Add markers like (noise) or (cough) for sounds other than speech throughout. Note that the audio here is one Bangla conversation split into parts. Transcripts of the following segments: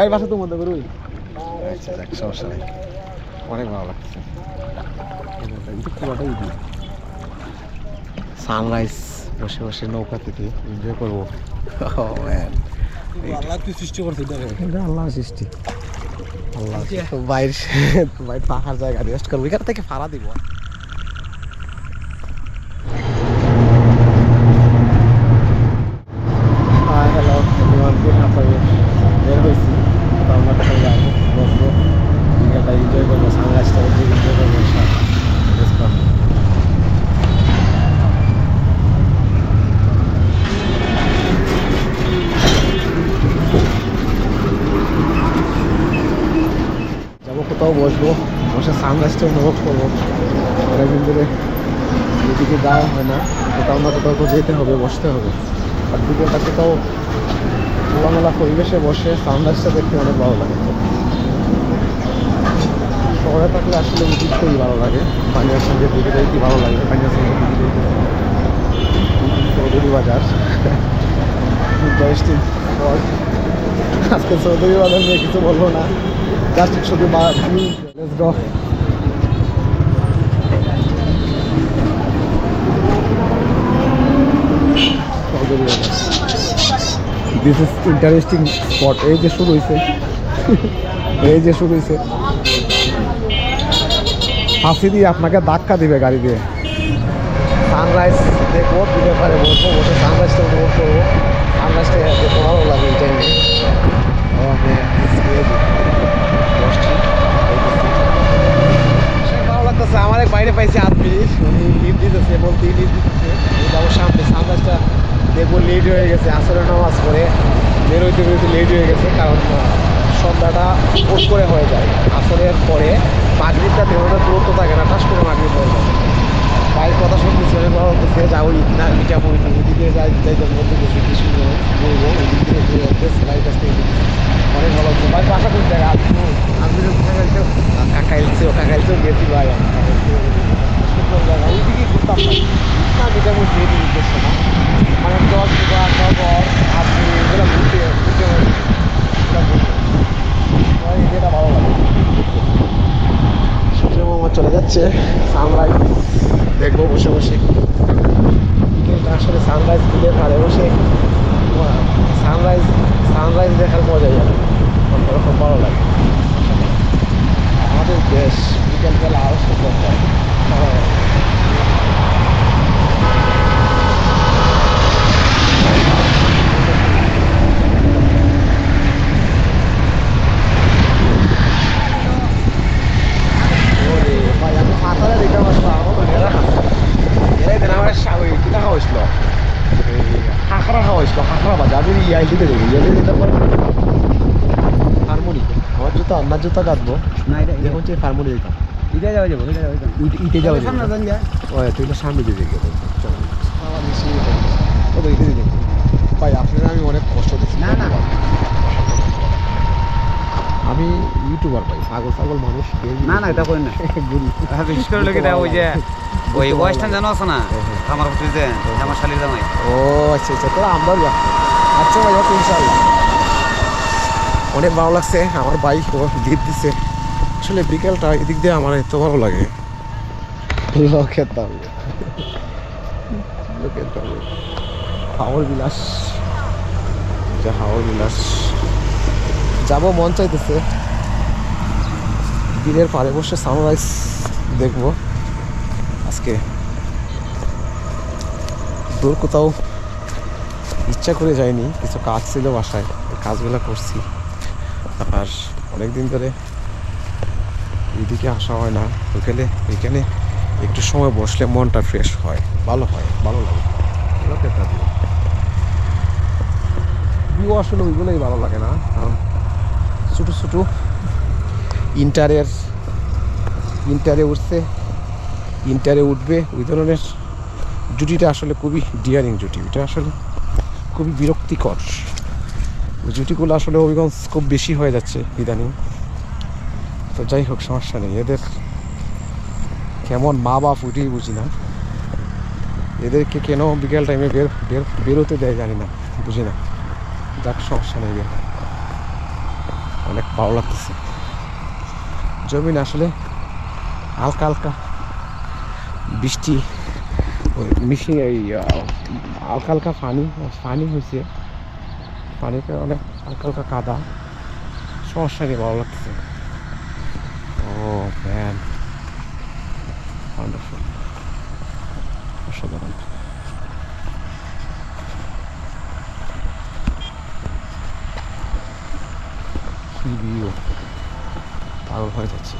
ভাই বাসা তো মধ্যে করুই আচ্ছা যাক সমস্যা নেই। অনেক ভালো লাগছে। সানরাইজ বসে বসে নৌকা থেকে এনজয় করব। ও আল্লাহ তুই সৃষ্টি করছিস দেখে। আল্লাহ সৃষ্টি। আল্লাহ তো বাইরে বাইরে পাহাড় জায়গা রেস্ট করব। এখান থেকে ভাড়া দিব। কোথাও বসবো। বসে সানরাইজটা উপভোগ করব। অনেকদিন ধরে এদিকে যাওয়া হয় না। কোথাও না কোথাও তো যেতে হবে, বসতে হবে। আর বিকেলটা কোথাও খোলামেলা পরিবেশে বসে সানরাইজটা দেখতে অনেক ভালো লাগে। শহরে থাকলে আসলে উচিত খুবই ভালো লাগে। পানিয়ার সঙ্গে দিকে যাইতে ভালো লাগে। পানিয়ার সঙ্গে দিকে চৌধুরী বাজার (laughs) আজকে চৌধুরী বাজার নিয়ে কিছু বলব না। জাস্ট শুধু লেটস গো চৌধুরী বাজার দিস ইজ ইন্টারেস্টিং স্পট এই যে শুরু হয়েছে এই যে শুরু হয়েছে ফাঁসি দিয়ে আপনাকে ধাক্কা দিবে গাড়ি দিয়ে। সানরাইজ দেখব দিনের পারে বসবো, বসে সানরাইজটা উপভোগ করব। সানরাইজটা দেখতে ভালো লাগে এই টাইমে আমি বসছি দেখতেছি। আমার বাইরে পাইছি আদমি। উনি লিভ দিতেছে, বলতে লিভ দিতেছে। যাব সামনে, সানরাইজটা দেখব লেট হয়ে গেছে, আসরের নামাজ পরে বেরোইতে বেরোইতে লেট হয়ে গেছে, কারণ সন্ধ্যাটা হুট করে হয়ে যায়। আসরের পরে মাগরিবটা তেমন দূরত্ব থাকে না টাস করে মাগরিব হয়ে যায়। ভাইয়ের কথা শুনতেছি, অনেক ভালো লাগতেছে যাব না মিটা পড়ি ওইদিকে যাই যাইতে বলতে গেছি কিছু বলব ওইদিক থেকে সেলাই কাছ থেকে। অনেক ভালো ভাই বাসা কোন জায়গা আপনি আমি কোথায় গেছো কাকা এলছে ও কাকা এলছে গেছি ভাই। আমি সুন্দর জায়গা ওইদিকে ঘুরতাম না মিটা পড়ি যেতে উদ্দেশ্য না। মানে দশ বিঘা নগর আপনি এগুলো ঘুরতে ঘুরতে এটা ভালো লাগে। সূর্য মামা চলে যাচ্ছে। সানরাইজ দেখব বসে বসে। আসলে সানরাইজ দিলে ধারে বসে। সানরাইজ সানরাইজ দেখার মজাই যাবে অন্যরকম ভালো লাগে আমাদের দেশ বিকেলবেলা আরও সুন্দর হয় ভালো লাগে। ওরে ভাই আমি ফাতারে দেখে আসলাম আমার এরা এরাই দেন আমার ওই কিটা খাওয়া হয়েছিল হাঁকড়া খাওয়া হয়েছিল হাঁকড়া বাজে আমি ইয়াই দিতে দেখি ইয়াই দিতে পারে ফার্মুনি আমার জুতো কাটবো। না এটা দেখুন যে ফার্মুনি দিতাম ইটা যাওয়া যাব ইটা যাওয়া যাব ইটে যাওয়া সামনে যান যা। ও তুই তো সামনে দিয়ে দেখে চলো। ও তো ইটে দেখি। ভাই আপনারা আমি অনেক কষ্ট দিচ্ছি। না, না। আমি ইউটিউবার ভাই পাগল পাগল মানুষ না না এটা করেন না। (laughs) বিশেষ করে লোক ওই যে (laughs) ওই ওয়েস্টার্ন জানো আছে না আমার বুঝতে আমার শালির জামাই। ও আচ্ছা আচ্ছা তোরা আমরাও আচ্ছা ভাই ওকে ইনশাল্লাহ অনেক ভালো লাগছে আমার বাইক ও গিফট দিছে। আসলে বিকেলটা এদিক দিয়ে আমার এত ভালো লাগে। হাওড় বিলাস। হাওড় বিলাস। যাব মন চাইতেছে। বিলের পাড়ে বসে সানরাইজ দেখব। আজকে দূর কোথাও ইচ্ছা করে যাইনি কিছু কাজ ছিল বাসায় কাজগুলো করছি। আর অনেক দিন ধরে এইদিকে আসা হয় না। ওইখানে, এখানে একটু সময় বসলে মনটা ফ্রেশ হয়, ভালো হয়, ভালো লাগে। ভিউ আসলে ওইগুলোই ভালো লাগে না, কারণ ছোটো ছোটো ইন্টারের ইন্টারে উঠছে ইন্টারে উঠবে, ওই ধরনের জুটিটা আসলে খুবই ডিয়ারিং জুটি। এটা আসলে খুবই বিরক্তিকর। জুটিগুলো আসলে অভিগঞ্জ খুব বেশি হয়ে যাচ্ছে ইদানিং। তো যাই হোক, সমস্যা নেই। এদের কেমন মা বাপ উঠেই বুঝি না। এদেরকে কেন বিকেল টাইমে বের বের, বেরোতে দেয় জানি না, বুঝি না। যাক, সমস্যা নেই অনেক ভালো লাগতেছে। জমিন আসলে হালকা হালকা বৃষ্টি মিশিয়ে হালকা হালকা পানি পানি হয়েছে। পানিতে অনেক হালকা হালকা কাদা। সমস্যা নিয়ে ভালো লাগতেছে। ও ম্যান অসাধারণ। পাগল হয়ে যাচ্ছি।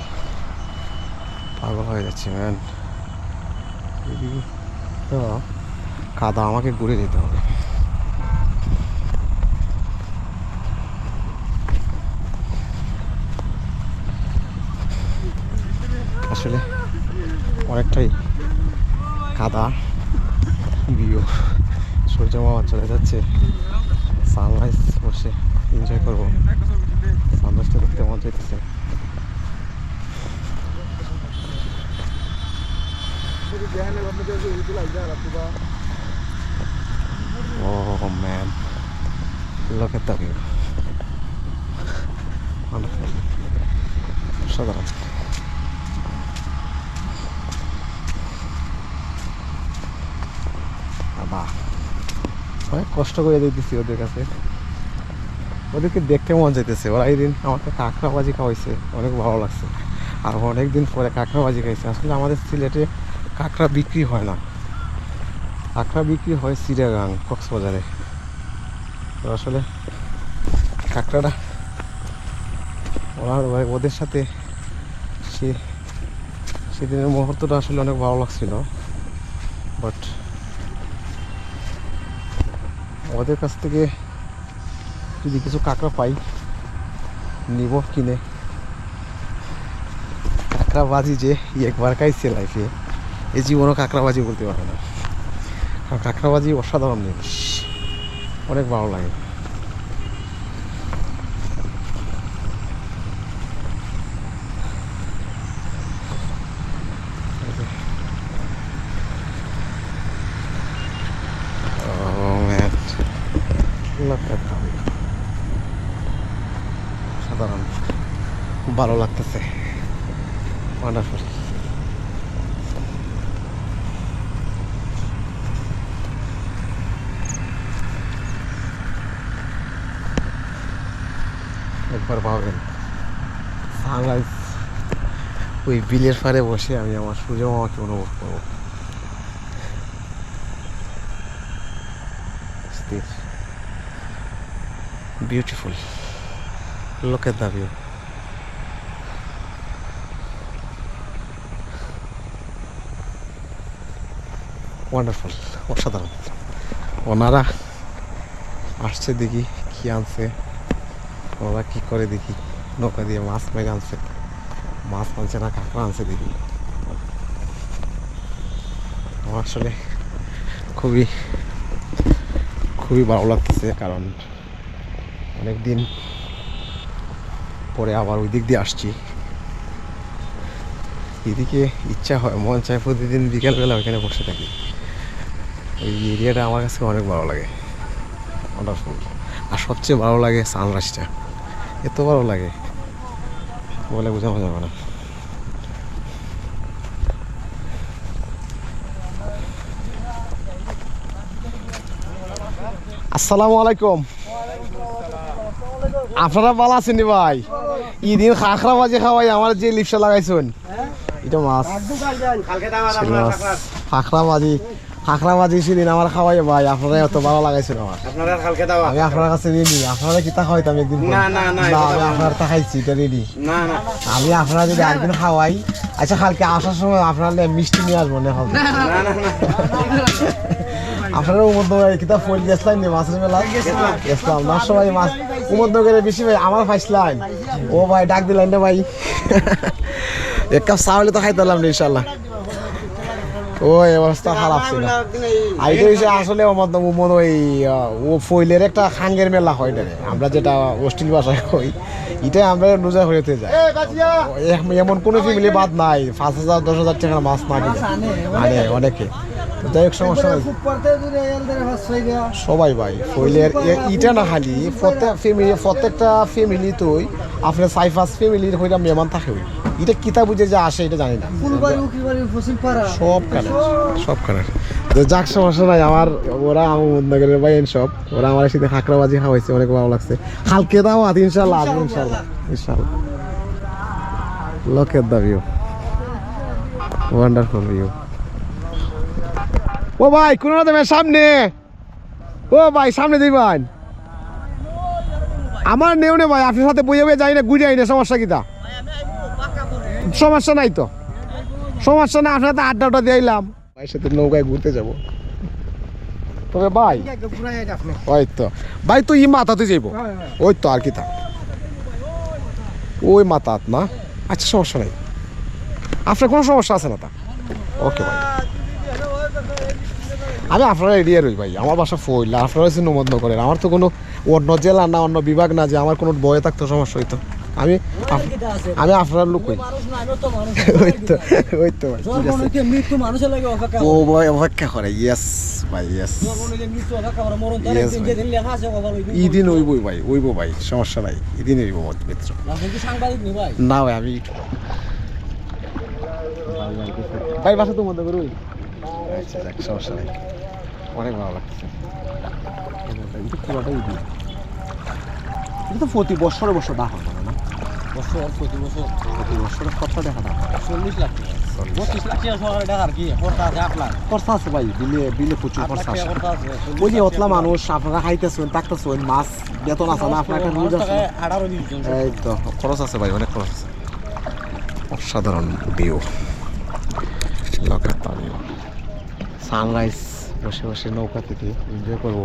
পাগল হয়ে যাচ্ছি ম্যান তো কাদা আমাকে ঘুরে যেতে হবে। আসলে অনেকটাই কাদা ভিউ। সূর্য মামা চলে যাচ্ছে। সানরাইজ বসে এনজয় করব। সানরাইজটা দেখতে মজা চাইতেছে Oh. অসাধারণ বাবা অনেক কষ্ট করে দেখতেছি ওদের কাছে। ওদেরকে দেখতে মন যাইতেছে ওরা এই দিন আমাকে কাঁকড়া বাজি খাওয়াইছে। অনেক ভালো লাগছে। আর অনেক দিন পরে কাঁকড়া বাজি খাইছে। আসলে আমাদের সিলেটে কাঁকড়া বিক্রি হয় না। কাঁকড়া বিক্রি হয় সিরাগাং কক্সবাজারে। তো আসলে কাঁকড়াটা ওরা ওদের সাথে সে সেদিনের মুহূর্তটা আসলে অনেক ভালো লাগছিল। বাট ওদের কাছ থেকে যদি কিছু কাঁকড়া পাই, নিব কিনে। কাঁকড়াবাজি যে একবার খাইছে লাইফে এই জীবনও কাঁকড়াবাজি বলতে পারে না। কারণ কাঁকড়া বাজি অসাধারণ জিনিস। অনেক ভালো লাগে Oh man. Look at how সাধারণ। খুব ভালো লাগতেছে। ওয়ান্ডারফুল একবার পাবেন সানরাইজ ওই বিলের পাড়ে বসে আমি আমার সূর্য মামাকে অনুভব করব। Beautiful. Look at the view wonderful অসাধারণ। ওনারা আসছে দেখি, কি আনছে, ওরা কি করে দেখি, নৌকা দিয়ে মাছ মেরে আনছে, মাছ আনছে না, কাঁকড়া আনছে দেখি। আমার আসলে খুবই খুবই ভালো লাগতেছে, কারণ অনেক দিন পরে আবার ওই দিক দিয়ে আসছি। এদিকে ইচ্ছা হয়, মন চায় প্রতিদিন বিকালবেলা ওইখানে বসে থাকি। ওই এরিয়াটা আমার কাছে অনেক ভালো লাগে। ওয়ান্ডারফুল আর সবচেয়ে ভালো লাগে সানরাইজটা এত ভালো লাগে। বলে বোঝানো যাবে না। আসসালামু আলাইকুম। আপনারা ভালো আছেন ভাই? ইদিন খাখরা বাজে খাওয়াই আমার যে লিপসা লাগাইছেন। এটা মাছ। খাখরা। বাজি খাখরা বাজি সেদিন আমার খাওয়াই ভাই আপনারা এত ভালো লাগাইছেন আমার। আমি আপনার কাছে রেডি আপনারা কি তা খাওয়াইতাম একদিন আমি আপনার তা খাইছি এটা রেডি আমি আপনারা যদি একদিন খাওয়াই আচ্ছা কালকে আসার সময় আপনার মিষ্টি নিয়ে আসব না হবে আপনারা উমদনগরে কিতাব ফল গেছিলেন নি মাছের মেলা? গেছিলাম না সবাই মাছ উমদনগরে বেশি ভাই আমার ফাইসলাম ও ভাই ডাক দিলেন না ভাই। এক কাপ চা হলে তো খাইতে পারলাম না ইনশাল্লাহ ও অবস্থা খারাপ ছিল। আইটা হয়েছে আসলে আমার মনে ওই ও ফইলের একটা খাঙ্গের মেলা হয় এটা আমরা যেটা অস্টিল ভাষায় কই এটাই আমরা রোজা হইতে যাই। এমন কোনো ফ্যামিলি বাদ নাই। পাঁচ হাজার দশ হাজার টাকার মাছ না আনে অনেকে। যাই হোক সমস্যা নাই। সবাই ভাই ফইলের ইটা না খালি প্রত্যেক ফ্যামিলি প্রত্যেকটা ফ্যামিলি তুই আপনার সাইফাস ফ্যামিলির হইরা মেহমান থাকে এটা কিতা বুঝে যে আসে এটা জানি না। সব কালার সব। কালার তো যাক সমস্যা নাই আমার ওরা আমার মন্দগরের ভাই সব। ওরা আমার সাথে হাকড়াবাজি খাওয়াইছে অনেক ভালো লাগছে। হালকে দাও আজ ইনশাল্লাহ আসব ইনশাল্লাহ ইনশাল্লাহ লোকের দা ভিউ ওয়ান্ডারফুল ভিউ ও ভাই কোন রকমের সামনে। ও ভাই সামনে দিবেন আমার নেও নে ভাই আপনার সাথে বইয়ে বইয়ে যাই না ঘুরে আই না সমস্যা কিতা সমস্যা নাই তো। সমস্যা না আপনার সাথে আড্ডা আড্ডা দিলাম ভাইয়ের সাথে নৌকায় ঘুরতে যাব। তবে ভাই ওই তো। ভাই তো ই মাথাতে যাইব। ওই তো আর কি তা। ওই মাথাত না। আচ্ছা সমস্যা নাই। আপনার কোনো সমস্যা আছে না তা? ওকে ভাই। আমি আপনারা এরিয়া রই ভাই, আমার বাসা ফইলা আপনারা হচ্ছে নমদ্ন করেন। আমার তো কোনো অন্য জেলা না, অন্য বিভাগ না যে আমার কোনো বয়ে থাকতো সমস্যা হইতো। আমি আমি আপনার লোক ওই তো ওই তো ও ভাই, অপেক্ষা করে ইয়েস ভাই ইয়েস ইদিন ওইবই ভাই ওইব ভাই, সমস্যা নাই, ইদিন ওইব মিত্র। নি ভাই, আমি ভাই, বাসা তো করুই আচ্ছা সমস্যা নাই। অনেক ভালো লাগছে এটা পুরোটাই ইদিন এটা তো প্রতি বছরে বছর দেখা হয় না? বছর প্রতি বছর। প্রতি বছরের কথা দেখা চল্লিশ লাখ লাখ। কি খরচা আছে খরচা ভাই বিলে বিলে প্রচুর খরচা আছে। খরচা ওই যে অতলা মানুষ আপনারা খাইতেছেন থাকতেছেন মাছ বেতন আছে না আপনার একটা রুজ আছে। আঠারো এই তো খরচ আছে ভাই অনেক খরচ আছে। অসাধারণ ভিউ সানরাইজ। বসে বসে নৌকা থেকে এনজয় করব।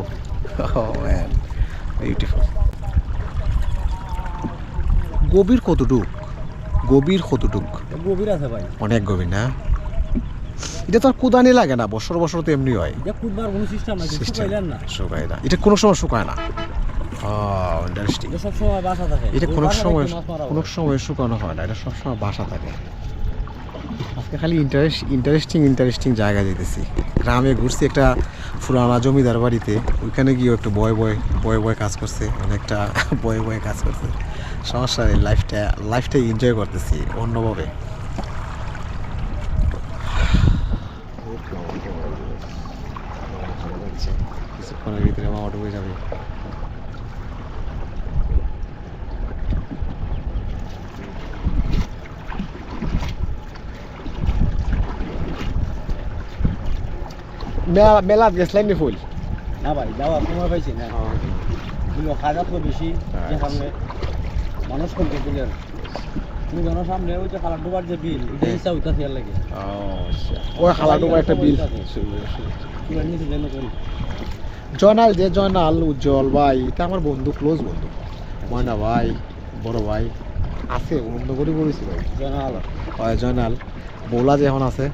(laughs) বিউটিফুল গভীর কতটুক? গভীর কতটুক? গভীর আছে ভাই। অনেক গভীর না? এটা তো আর কুদানি লাগে না বছর বছর তো এমনি হয়। কুদবার কোনো সিস্টেম নাই. শুকাইলেন না। শুকায় না। এটা কোনো সময় শুকায় না। ইন্টারেস্টিং যে সব সময় বাসা থাকে। এটা কোনো সময় কোনো সময় শুকানো হয় না এটা সবসময় বাসা থাকে। আজকে খালি ইন্টারেস্ট ইন্টারেস্টিং ইন্টারেস্টিং জায়গা যেতেছি। গ্রামে ঘুরছি একটা পুরানা জমিদার বাড়িতে। ওইখানে গিয়েও একটু বয় বয় বয় বয় কাজ করছে অনেকটা (laughs) বয়ে বয়ে কাজ করছে। সমস্যা নেই লাইফটা লাইফটা এনজয় করতেছি অন্যভাবে। কিছুক্ষণের ভিতরে আমার অটো হয়ে যাবে। মেলা মেলা গেছিলেন নি ফুল? না ভাই যাওয়ার সময় পাইছি না। খাজা তো বেশি যে সামনে মানুষ কমতে দিলেন তুমি জানো সামনে ওই যে খালা ডোবার যে বিল এটা ইচ্ছা উঠা ফেয়ার লাগে। ওই হালাডুবার একটা বিল জয়নাল যে জয়নাল উজ্জ্বল ভাই এটা আমার বন্ধু ক্লোজ বন্ধু। ময়না ভাই বড় ভাই আছে বন্ধু করে বলেছি ভাই। হয় জয়নাল। বৌলা যে এখন আছে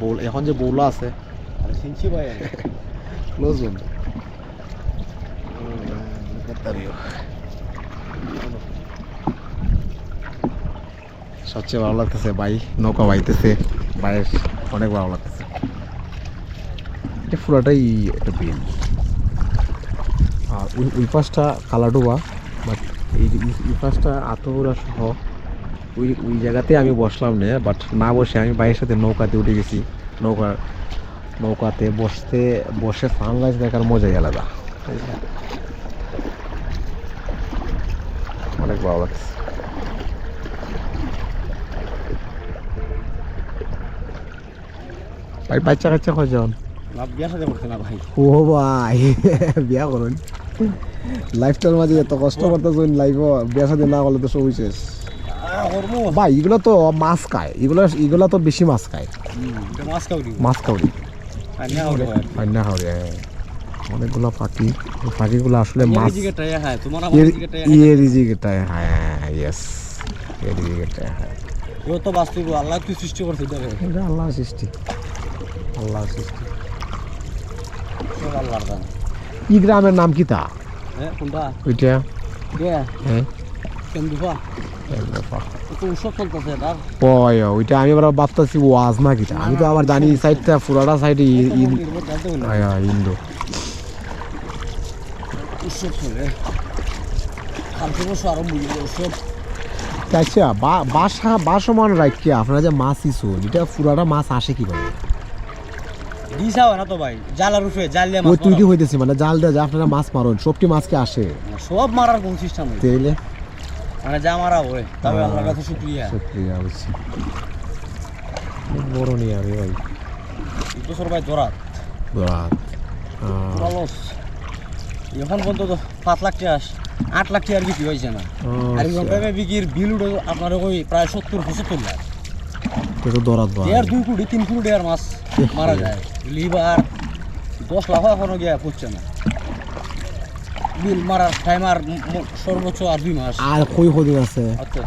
বৌল এখন যে বৌলা আছে সবচেয়ে ভালো লাগতেছে ভাই নৌকা বাইতেছে ভাইয়ের অনেক ভালো লাগতেছে এটা পুরাটাই একটা বিল আর ওই পাশটা কালাডোবা বাট এই পাশটা আতপুরা সহ ওই ওই জায়গাতে আমি বসলাম না বাট না বসে আমি ভাইয়ের সাথে নৌকাতে উঠে গেছি নৌকা নৌকাতে বসতে বসে সানরাইজ দেখার মজাই আলাদা। অনেক ভালো লাগছে। ভাই বাচ্চা কাচ্চা কজন ও ভাই বিয়া করুন। লাইফটার মাঝে এত কষ্ট করতেছেন লাইফ বিয়া সাথে না করলে তো সবই শেষ। ভাই এগুলো তো মাছ খায়। এগুলো এগুলো তো বেশি মাছ খায়। মাছ খাও মাছ খাওয়ারি অনেকগুলো পাখি ওই পাখিগুলো আসলে মাছ হয়। ইয়েস ও তো বাস্তব আল্লাহ তুই সৃষ্টি করছিস এটা সৃষ্টি। আল্লাহর সৃষ্টি। আল্লাহর দান। ই গ্রামের নাম কি তা? হ্যাঁ কোনটা? ওইটা? হ্যাঁ। ওইটা আমি আবার ভাবতেছি না কিটা। আমি তো আবার জানি সাইডটা পুরাটা সাইডে ইন্দো। আচ্ছা বাসা বাসমান আপনারা যে মাছ ইসো এটা পুরাটা মাছ আসে কীভাবে? দিশা না তো ভাই জালার উঠে জাল দিয়ে মাছ। হইতেছে মানে জাল দেওয়া যে আপনারা মাছ মারন সবটি মাছকে আসে? সব মারার কোন সিস্টেম মানে যা মারা হয় তবে আপনার কাছে শুক্রিয়া। শুক্রিয়া বুঝছি বড় নিয়ে আরে ভাই। বছর ভাই ধরা রাত পুরা লস এখন পর্যন্ত পাঁচ লাখ টাকা আট লাখ টাকার বিক্রি হয়েছে না। আর ঘন্টায় বিক্রির বিল উঠে আপনার ওই প্রায় সত্তর পঁচাত্তর লাখ। তো দরাত দেড় দুই কোটি তিন কোটি টাকার মাছ মারা যায়। লিভার দশ লাখ এখনও গিয়া পড়ছে না। বিল মারার টাইম আর ম- ম- সর্বোচ্চ আর দুই মাস। আর কই কদিন আছে। আচ্ছা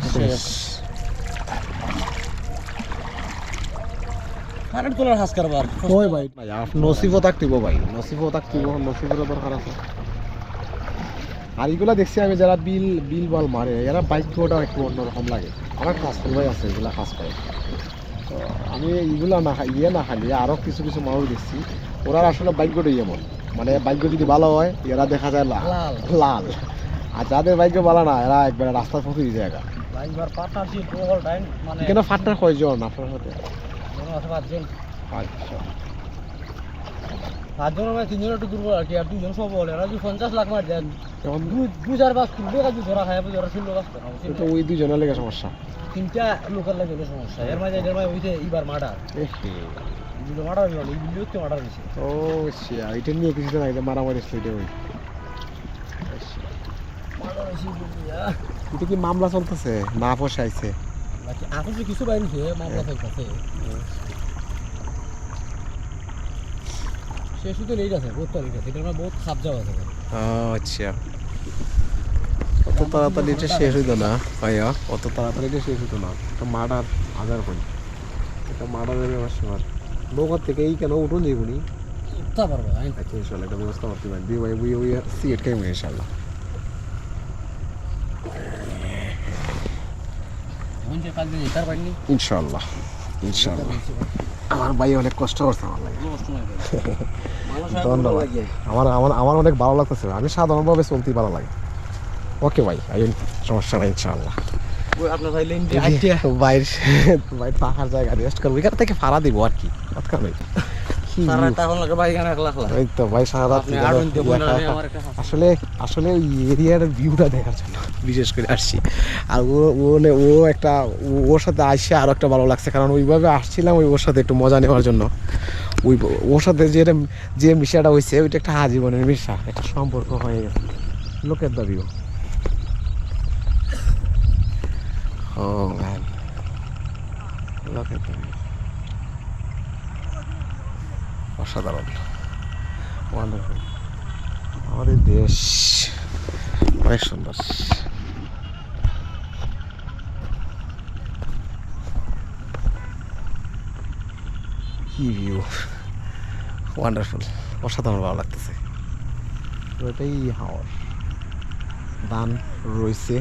কারেন্ট তোলার হাস কারবার। কই ভাই? নসিবও থাকতিব ভাই নসিবও থাকতিব নসিবেরও দরকার আছে। আর এগুলা দেখছি আমি যারা বিল বিল বাল মারে এরা বাইক ওটা একটু অন্যরকম লাগে। আমার ভাই আছে এগুলা কাজ করে। তো আমি এগুলা না ইয়ে না খালি আরও কিছু কিছু মানুষ দেখছি ওরা আসলে বাইক বাইকটাই এমন। মানে বাইক যদি ভালো হয় এরা দেখা যায় লাল। লাল। আর যাদের বাইক ভালো না এরা একবারে রাস্তার পথে দিয়ে জায়গা টাইম মানে এখানে ফাটটা কয়জন আপনার সাথে? মনে আচ্ছা। মানে তিনজন একটু দুর্বল আর কি আর দুজন সব বলে এরা পঞ্চাশ লাখ মার দেন এখন দুই দুই চার পাঁচ তুলবে কাজ ধরা খায় ধরা ছিল তো ওই দুজনের লেগে সমস্যা। তিনটা লোকের লাগে সমস্যা। এর মাঝে এর মাঝে ওইতে এইবার মার্ডার। ও শিয়া এটা নিয়ে কিছুদিন আগে মারামারি এটা ওই এটা কি মামলা চলতেছে না কিছু বাইরে মামলা চলতেছে বহুত এটা আমরা বহুত খাপ যাওয়া আছে আচ্ছা অত তাড়াতাড়ি এটা শেষ হইতো না ভাইয়া অত তাড়াতাড়ি এটা শেষ হইতো না এটা মার্ডার হাজার করি এটা মার্ডারের ব্যাপার নৌকার থেকে এই কেন উঠুন যাইবনি উঠতে পারব আচ্ছা ইনশাল্লাহ এটা ব্যবস্থা করতে পারি দিয়ে ভাই উই উই সিট খাইবো ইনশাল্লাহ ইনশাল্লাহ ইনশাল্লাহ আমার ভাই অনেক কষ্ট করছে আমার লাগে ধন্যবাদ আমার আমার আমার অনেক ভালো লাগতেছে আমি সাধারণভাবে চলতেই ভালো লাগে ওকে ভাই আইন সমস্যা নাই ইনশাআল্লাহ আপনার ভাই লেন বাইর বাইর পাহাড় জায়গা রেস্ট করব। এখান থেকে দিব আর কি কথা নেই। আসলে আসলে ওই এরিয়ার ভিউটা দেখার জন্য বিশেষ করে আসছি। আর ও ও একটা ওর সাথে আসছে আরও একটা ভালো লাগছে কারণ ওইভাবে আসছিলাম ওই ওর সাথে একটু মজা নেওয়ার জন্য। ওই ওর সাথে যে যে মিশাটা হয়েছে ওইটা একটা আজীবনের মিশা একটা সম্পর্ক হয়ে গেছে। লোকের দাবিও। ও ম্যান লোকের দাবি অসাধারণ। ওয়ান্ডারফুল আমাদের দেশ অনেক সুন্দর। কি ভিউ ওয়ান্ডারফুল অসাধারণ ভালো লাগতেছে। এটাই হাওয়ার ধান রয়েছে।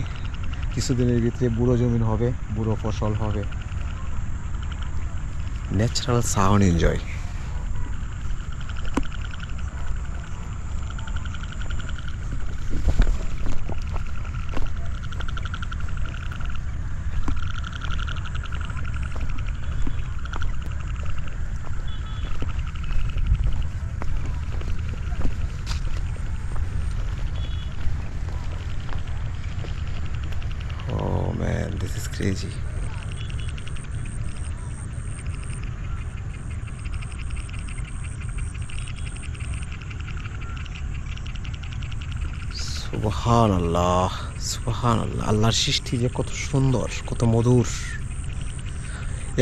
কিছুদিনের ভিতরে বুড়ো জমিন হবে বুড়ো ফসল হবে। Natural sound enjoy Oh man, this is crazy. সুবহান আল্লাহ সুবহান আল্লাহ আল্লাহর সৃষ্টি যে কত সুন্দর, কত মধুর।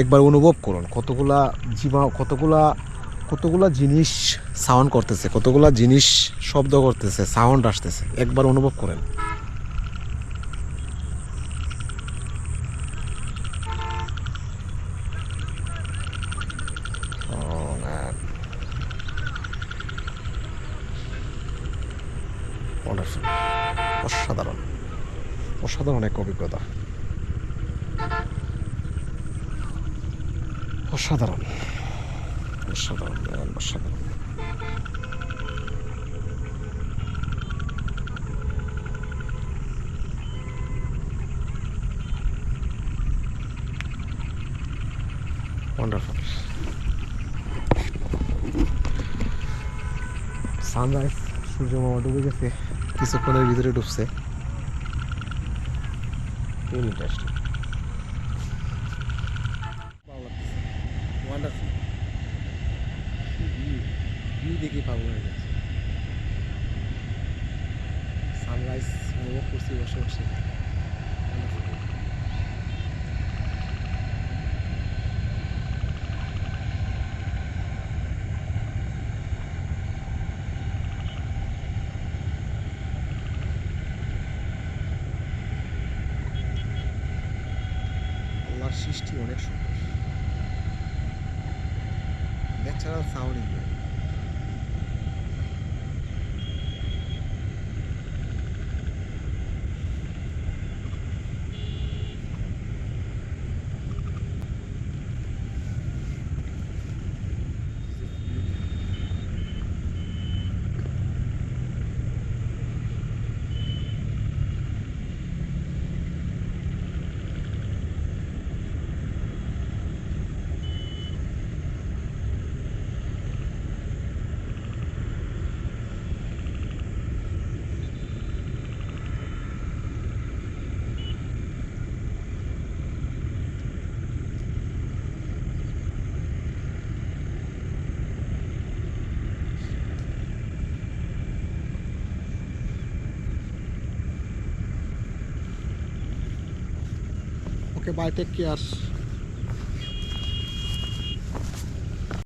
একবার অনুভব করুন, কতগুলা জীবা, কতগুলা কতগুলা জিনিস সাউন্ড করতেছে, কতগুলা জিনিস শব্দ করতেছে সাউন্ড আসতেছে। একবার অনুভব করেন। অসাধারণ। অসাধারণ অসাধারণ। সানরাইজ সূর্য মামা ডুবে গেছে কিছুক্ষণের ভিতরে ডুবছে। ইন্টারেস্টিং আল্লাহর সৃষ্টি অনেক সুন্দর। Natural sounding Akebite Kias